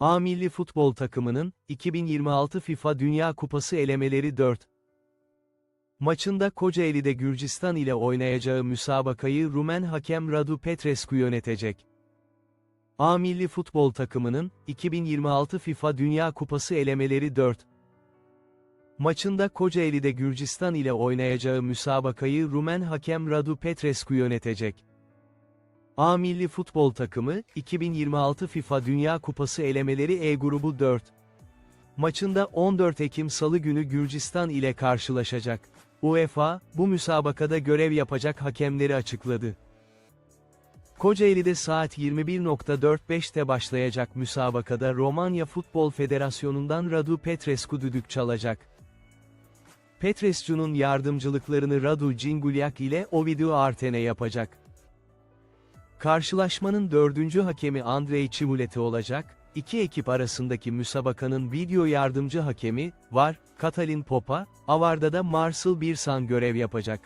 A milli futbol takımının, 2026 FIFA Dünya Kupası elemeleri 4. Maçında Kocaeli'de Gürcistan ile oynayacağı müsabakayı Rumen hakem Radu Petrescu yönetecek. A milli futbol takımının, 2026 FIFA Dünya Kupası elemeleri 4. Maçında Kocaeli'de Gürcistan ile oynayacağı müsabakayı Rumen hakem Radu Petrescu yönetecek. A milli futbol takımı, 2026 FIFA Dünya Kupası elemeleri E grubu 4. Maçında 14 Ekim Salı günü Gürcistan ile karşılaşacak. UEFA, bu müsabakada görev yapacak hakemleri açıkladı. Kocaeli'de saat 21.45'te başlayacak müsabakada Romanya Futbol Federasyonu'ndan Radu Petrescu düdük çalacak. Petrescu'nun yardımcılıklarını Radu Cingulyak ile Ovidiu Artene yapacak. Karşılaşmanın dördüncü hakemi Andrei Çivuleti olacak, iki ekip arasındaki müsabakanın video yardımcı hakemi, var, Katalin Popa, Avarda'da Marcel Birsan görev yapacak.